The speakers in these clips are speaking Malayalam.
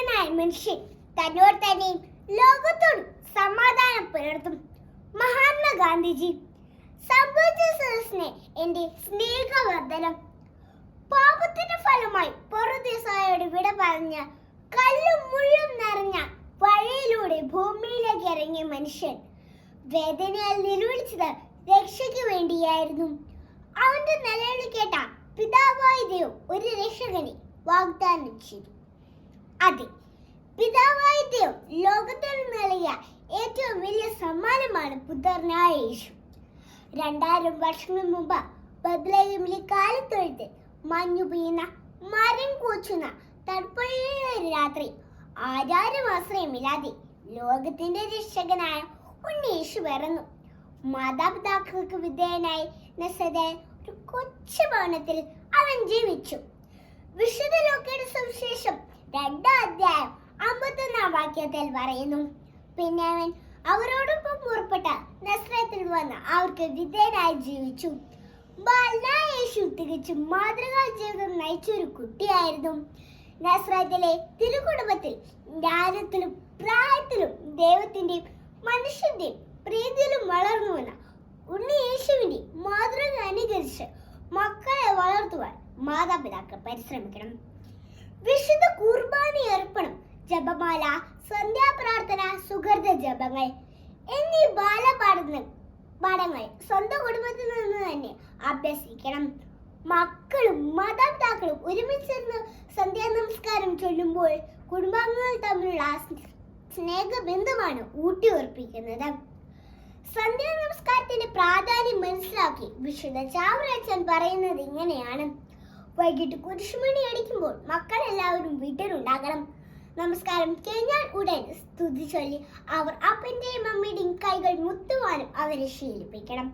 രക്ഷകനായ മനുഷ്യൻ തന്നോട് തന്നെയും ലോകത്തോട് സമാധാനം പുലർത്തും. മഹാത്മാഗാന്ധിജി സംഭവിച്ച സദസ്സിനെ എന്റെ സ്നേഹവർദ്ധനം. പാപത്തിന്റെ ഫലമായി പൊറുദിസായോട് വിട പറഞ്ഞ കല്ലും മുള്ളും നിറഞ്ഞ വഴിയിലൂടെ ഭൂമിയിലേക്ക് ഇറങ്ങിയ മനുഷ്യൻ വേദനയാൽ നിലവിളിച്ചത് രക്ഷയ്ക്ക് വേണ്ടിയായിരുന്നു. അവന്റെ നിലവിളി കേട്ട പിതാവായ ദൈവം ഒരു രക്ഷകനെ വാഗ്ദാനം ചെയ്തു. അതെ. പിതാവായ ദൈവം ലോകത്തിന് നൽകിയ ഏറ്റവും വലിയ സമ്മാനമാണ് പുത്രനായ യേശു. രണ്ടായിരം വർഷങ്ങൾ മുമ്പ് ബദ്ലയിലെ കാലത്തൊഴുത്ത് മഞ്ഞു പെയ്യുന്ന മരം കൂച്ചുന്ന തണുപ്പുള്ള രാത്രി ആചാരം ആശ്രയമില്ലാതെ ലോകത്തിന്റെ രക്ഷകനായ ഉണ്ണീഷു പിറന്നു. മാതാപിതാക്കൾക്ക് വിധേയനായി നസദ ഒരു കൊച്ചു ഭവനത്തിൽ അവൻ ജീവിച്ചു. വിശുദ്ധ ലോകയുടെ സുവിശേഷം രണ്ടാം അധ്യായം അമ്പത്തൊന്നാം വാക്യത്തിൽ പറയുന്നു. പിന്നെ അവൻ അവരോടൊപ്പം പുറപ്പെട്ട നസ്രത്തിൽ വന്ന് അവർക്ക് വിധേയനായി ജീവിച്ചു. യേശു തികച്ചും മാതൃകാ ജീവിതം നയിച്ച ഒരു കുട്ടിയായിരുന്നു. നസ്രത്തിലെ തിരുകുടുംബത്തിൽ ജ്ഞാനത്തിലും പ്രായത്തിലും ദൈവത്തിന്റെയും മനുഷ്യന്റെയും പ്രീതിയിലും വളർന്നു വന്ന ഉണ്ണി യേശുവിന്റെ മാതൃക അനുകരിച്ച് മക്കളെ വളർത്തുവാൻ മാതാപിതാക്കൾ പരിശ്രമിക്കണം. വിശുദ്ധ കുർബാനി അർപ്പണം ജപമാല സന്ധ്യാപ്രാർത്ഥന സുഹൃത ജപങ്ങൾ എന്നീ ബാലപാഠങ്ങൾ പാഠങ്ങൾ സ്വന്തം കുടുംബത്തിൽ നിന്ന് തന്നെ അഭ്യസിക്കണം. മക്കളും മാതാപിതാക്കളും ഒരുമിച്ചിരുന്ന് സന്ധ്യാ നമസ്കാരം ചൊല്ലുമ്പോൾ കുടുംബാംഗങ്ങൾ തമ്മിലുള്ള സ്നേഹ ബന്ധമാണ് സ്നേഹബന്ധമാണ് ഊട്ടിയുറപ്പിക്കുന്നത്. സന്ധ്യാ നമസ്കാരത്തിന്റെ പ്രാധാന്യം മനസ്സിലാക്കി വിശുദ്ധ ചാവറച്ചൻ പറയുന്നത് ഇങ്ങനെയാണ്. വൈകിട്ട് കുരിശുമണി അടിക്കുമ്പോൾ വീട്ടിലുണ്ടാകണം നമസ്കാരം. കഴിഞ്ഞാൽ ഉടൻ സ്തുതി ചൊല്ലി അവർ അപ്പന്റെയും അമ്മയുടെയും കൈകൾ മുത്തുവാനും അവരെ ശീലിപ്പിക്കണം.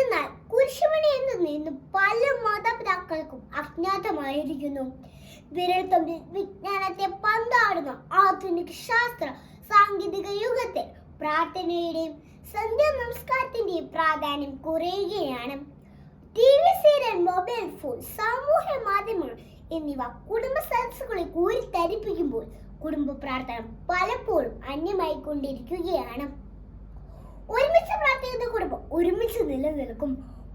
എന്നാൽ കുരിശുമണി എന്ന് നിന്ന് പല മാതാപിതാക്കൾക്കും അജ്ഞാതമായിരിക്കുന്നു. വിരൽത്തുമ്പിൽ വിജ്ഞാനത്തെ പന്താടുന്ന ആധുനിക ശാസ്ത്ര സാങ്കേതിക യുഗത്തെ പ്രാർത്ഥനയുടെയും സന്ധ്യാ നമസ്കാരത്തിന്റെയും പ്രാധാന്യം കുറയുകയാണ്. T V serial mobile phone സാമൂഹ്യ മാധ്യമങ്ങൾ എന്നിവ കുടുംബ സദസ്സുകളിൽ കൂടി തരിപ്പിക്കുമ്പോൾ കുടുംബ പ്രാർത്ഥന പലപ്പോഴും അന്യമായി കൊണ്ടിരിക്കുകയാണ്. ഒരുമിച്ച് പ്രാർത്ഥിക്കുന്ന കുടുംബം ഒരുമിച്ച് നിലനിൽക്കും.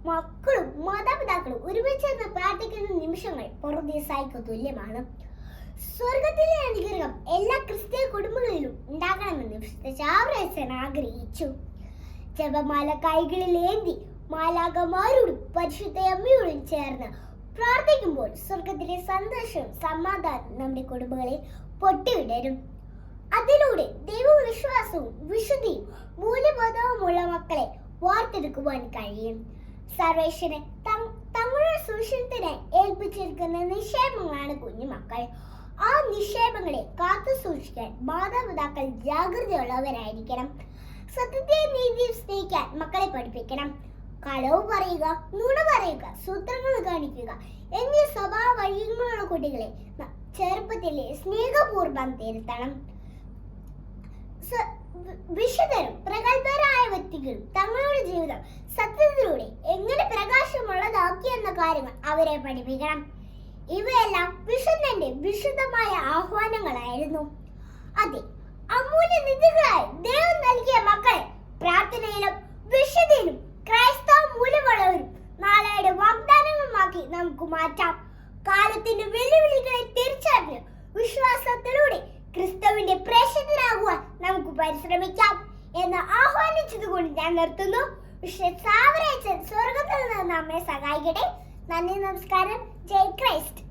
മക്കളും മാതാപിതാക്കളും ഒരുമിച്ച് നിന്ന് പ്രാർത്ഥിക്കുന്ന നിമിഷങ്ങൾ പുറദേശായിക്ക് തുല്യമാണ്. സ്വർഗത്തിലെ അനുഗ്രഹം എല്ലാ ക്രിസ്തീയ കുടുംബങ്ങളിലും ഉണ്ടാകണമെന്ന് ചാവറേശൻ ആഗ്രഹിച്ചു. ജപമാല കൈകളിൽ ഏന്തി മാലാകമാരോടും പരിശുദ്ധയമ്മയോടും ചേർന്ന് പ്രാർത്ഥിക്കുമ്പോൾ സ്വർഗത്തിലെ സന്തോഷവും സമാധാനവും നമ്മുടെ കുടുംബങ്ങളിൽ പൊട്ടിവിടരും. അതിലൂടെ ദൈവവിശ്വാസവും വിശുദ്ധിയും മൂല്യബോധവുമുള്ള മക്കളെ വാർത്തെടുക്കുവാൻ കഴിയും. സർവേശ്വരൻ തങ്ങളുടെ സൂക്ഷ്മത്തിനായി ഏൽപ്പിച്ചിരിക്കുന്ന നിക്ഷേപങ്ങളാണ് കുഞ്ഞുമക്കൾ ആ നിക്ഷേപങ്ങളെ കാത്തു സൂക്ഷിക്കാൻ മാതാപിതാക്കൾ ജാഗ്രതയുള്ളവരായിരിക്കണം. സത്യത്തെ നീതി സ്നേഹിക്കാൻ മക്കളെ പഠിപ്പിക്കണം. കളവ് പറയുക നുണ പറയുക സൂത്രങ്ങൾ കാണിക്കുക എന്നീ സ്വഭാവ വൈകല്യങ്ങളുള്ള കുട്ടികളെ ചെറുപ്പത്തിലെ സ്നേഹപൂർവം തിരുത്തണം. വിശുദ്ധരും പ്രഗത്ഭരായ വ്യക്തികളും തങ്ങളുടെ ജീവിതം സത്യത്തിലൂടെ എങ്ങനെ പ്രകാശമുള്ളതാക്കി എന്ന കാര്യങ്ങൾ അവരെ പഠിപ്പിക്കണം. ഇവയെല്ലാം വിശുദ്ധന്റെ വിശുദ്ധമായ ആഹ്വാനങ്ങളായിരുന്നു. അതെ അമൂല്യ നിധികളായി ദൈവം നൽകിയ മക്കളെ പ്രാർത്ഥനയിലും വിശുദ്ധിയിലും നമുക്ക് മാറ്റാം കാലത്തിന്റെ വെല്ലുവിളികളെ തിരിച്ചറിഞ്ഞ് വിശ്വാസത്തിലൂടെ ക്രിസ്തുവിന്റെ പ്രേക്ഷകരാകുവാൻ നമുക്ക് പരിശ്രമിക്കാം എന്ന് ആഹ്വാനിച്ചതുകൊണ്ട് ഞാൻ നിർത്തുന്നു. സ്വർഗത്തിൽ നിന്ന് നമ്മെ സഹായിക്കട്ടെ. നന്ദി നമസ്കാരം. ജയ് ക്രൈസ്റ്റ്.